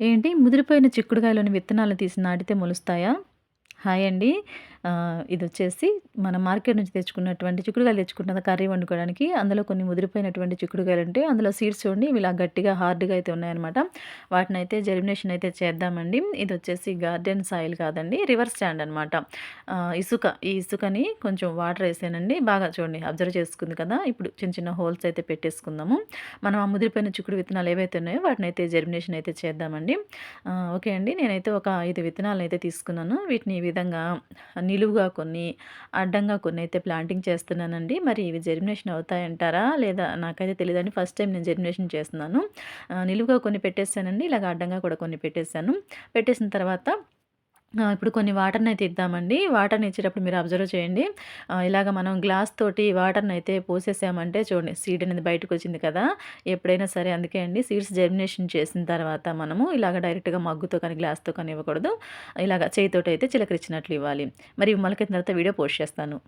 ఏంటి ముదిరిపోయిన చిక్కుడుకాయలోని విత్తనాలు తీసి నాటితే మొలుస్తాయా? హాయ్ అండి. ఇది వచ్చేసి మన మార్కెట్ నుంచి తెచ్చుకున్నటువంటి చిక్కుడుకాయలు తెచ్చుకుంటాం కర్రీ వండుకోవడానికి. అందులో కొన్ని ముదిరిపోయినటువంటి చిక్కుడుకాయలు చిక్కుడుకాయలుంటే అందులో సీడ్స్ చూడండి ఇవి ఇలా గట్టిగా హార్డ్‌గా అయితే ఉన్నాయన్నమాట. వాటిని అయితే జెర్మినేషన్ అయితే చేద్దామండి. ఇది వచ్చేసి గార్డెన్ సాయిల్ కాదండి. రివర్ స్టాండ్ అనమాట. ఇసుక. ఈ ఇసుకని కొంచెం వాటర్ వేసానండి బాగా చూడండి అబ్జర్వ్ చేసుకుంది కదా! ఇప్పుడు చిన్న చిన్న హోల్స్ అయితే పెట్టేసుకుందాము. మనం ఆ ముదిరిపోయిన చిక్కుడు విత్తనాలు ఏవైతే ఉన్నాయో వాటినైతే జెర్మినేషన్ అయితే చేద్దామండి. ఓకే అండి. నేనైతే ఒక ఐదు విత్తనాలను అయితే తీసుకున్నాను. వీటిని ఈ విధంగా నిలువుగా కొన్ని, అడ్డంగా కొన్ని అయితే ప్లాంటింగ్ చేస్తున్నానండి. మరి ఇవి జెర్మినేషన్ అవుతాయంటారా? లేదా నాకైతే తెలీదండి. ఫస్ట్ టైం నేను జెర్మినేషన్ చేస్తున్నాను. నిలువుగా కొన్ని పెట్టేసానండి. ఇలాగ అడ్డంగా కూడా కొన్ని పెట్టేసాను. పెట్టేసిన తర్వాత ఇప్పుడు కొన్ని వాటర్‌ని అయితే ఇద్దామండి. వాటర్‌ని ఇచ్చేటప్పుడు మీరు అబ్జర్వ్ చేయండి. ఇలాగ మనం గ్లాస్ తోటి వాటర్‌ని అయితే పోసేసామంటే చూడండి సీడ్ అనేది బయటకొచ్చింది కదా! ఎప్పుడైనా సరే అందుకే అండి సీడ్స్ జర్మినేషన్ చేసిన తర్వాత మనము ఇలాగ డైరెక్ట్‌గా మగ్గుతో కానీ, గ్లాస్‌తో కానీ ఇవ్వకూడదు. ఇలాగ చేయితోటి అయితే చిలకరించినట్లు ఇవ్వాలి. మరి మొలకెత్తిన తర్వాత వీడియో పోస్ట్ చేస్తాను.